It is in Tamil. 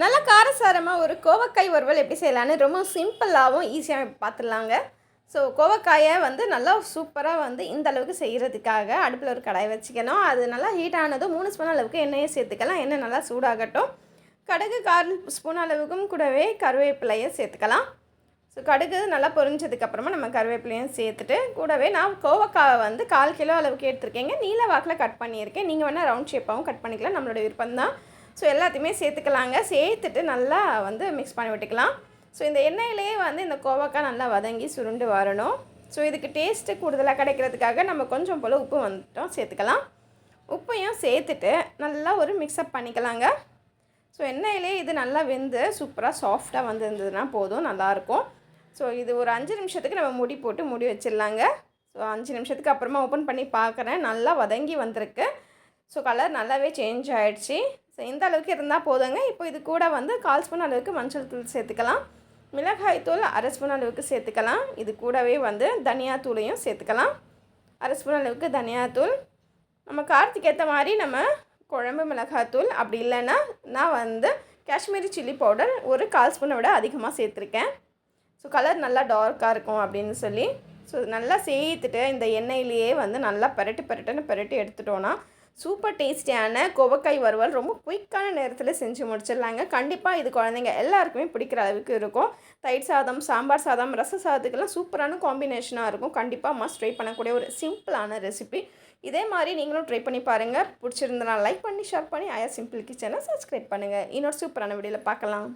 நல்லா காரசாரமாக ஒரு கோவக்காய் வறுவல் எப்படி செய்யலான்னு ரொம்ப சிம்பிளாகவும் ஈஸியாக பார்த்துடலாங்க ஸோ கோவக்காயை வந்து நல்லா சூப்பராக வந்து இந்த அளவுக்கு செய்கிறதுக்காக அடுப்பில் ஒரு கடாய் வச்சுக்கணும். அது நல்லா ஹீட் ஆனதும் மூணு ஸ்பூன் அளவுக்கு எண்ணெயை சேர்த்துக்கலாம். எண்ணெய் நல்லா சூடாகட்டும். கடுகு கால் ஸ்பூன் அளவுக்கும் கூடவே கருவேப்பிலையை சேர்த்துக்கலாம். ஸோ கடுகு நல்லா பொரிஞ்சதுக்கப்புறமா நம்ம கருவேப்பிலையும் சேர்த்துட்டு கூடவே நான் கோவக்காவை வந்து கால் கிலோ அளவுக்கு எடுத்திருக்கேங்க. நீல வாக்கில் கட் பண்ணியிருக்கேன். நீங்கள் வேணால் ரவுண்ட் ஷேப்பாகவும் கட் பண்ணிக்கலாம். நம்மளோட விருப்பம் தான் ஸோ எல்லாத்தையுமே சேர்த்துக்கலாங்க. சேர்த்துட்டு நல்லா வந்து மிக்ஸ் பண்ணி விட்டுக்கலாம். ஸோ இந்த எண்ணெயிலேயே வந்து இந்த கோவக்காய் நல்லா வதங்கி சுருண்டு வரணும். ஸோ இதுக்கு டேஸ்ட்டு கூடுதலாக கிடைக்கிறதுக்காக நம்ம கொஞ்சம் போல் உப்பு வந்துட்டோம் சேர்த்துக்கலாம். உப்பையும் சேர்த்துட்டு நல்லா ஒரு மிக்ஸ்அப் பண்ணிக்கலாங்க. ஸோ எண்ணெயிலே இது நல்லா வெந்து சூப்பராக சாஃப்டாக வந்துருந்ததுன்னா போதும் நல்லாயிருக்கும். ஸோ இது ஒரு அஞ்சு நிமிஷத்துக்கு நம்ம முடி போட்டு முடி வச்சிடலாங்க. ஸோ அஞ்சு நிமிஷத்துக்கு அப்புறமா ஓப்பன் பண்ணி பார்க்குறேன் நல்லா வதங்கி வந்திருக்கு. ஸோ கலர் நல்லாவே சேஞ்ச் ஆகிடுச்சி ஸோ இந்த அளவுக்கு இருந்தால் போதுங்க. இப்போ இது கூட வந்து கால் ஸ்பூன் அளவுக்கு மஞ்சள் தூள் சேர்த்துக்கலாம். மிளகாய் தூள் அரை ஸ்பூன் அளவுக்கு சேர்த்துக்கலாம். இது கூடவே வந்து தனியாத்தூளையும் சேர்த்துக்கலாம். அரை ஸ்பூன் அளவுக்கு தனியாத்தூள் நம்ம காரத்துக்கு ஏற்ற மாதிரி நம்ம குழம்பு மிளகாத்தூள் அப்படி இல்லைன்னா நான் வந்து காஷ்மீரி சில்லி பவுடர் ஒரு கால் ஸ்பூனை விட அதிகமாக சேர்த்துருக்கேன். ஸோ கலர் நல்லா டார்க்காக இருக்கும் அப்படின்னு சொல்லி. ஸோ நல்லா சேர்த்துட்டு இந்த எண்ணெயிலேயே வந்து நல்லா பரட்டு பரட்டுன்னு பரட்டி எடுத்துட்டோன்னா சூப்பர் டேஸ்டியான கோவக்காய் வறுவல் ரொம்ப குயிக்கான நேரத்தில் செஞ்சு முடிச்சிடலாங்க. கண்டிப்பாக இது குழந்தைங்க எல்லாருக்குமே பிடிக்கிற அளவுக்கு இருக்கும். தயிர் சாதம் சாம்பார் சாதம் ரச சாதத்துக்கெல்லாம் சூப்பரான காம்பினேஷனாக இருக்கும். கண்டிப்பாக மஸ்ட் ட்ரை பண்ணக்கூடிய ஒரு சிம்பிளான ரெசிபி இதே மாதிரி நீங்களும் ட்ரை பண்ணி பாருங்கள் பிடிச்சிருந்தனா லைக் பண்ணி ஷேர் பண்ணி ஆயா சிம்பிள் கிச்சனை சப்ஸ்கிரைப் பண்ணுங்கள் இன்னொரு சூப்பரான வீடியோவில் பார்க்கலாம்.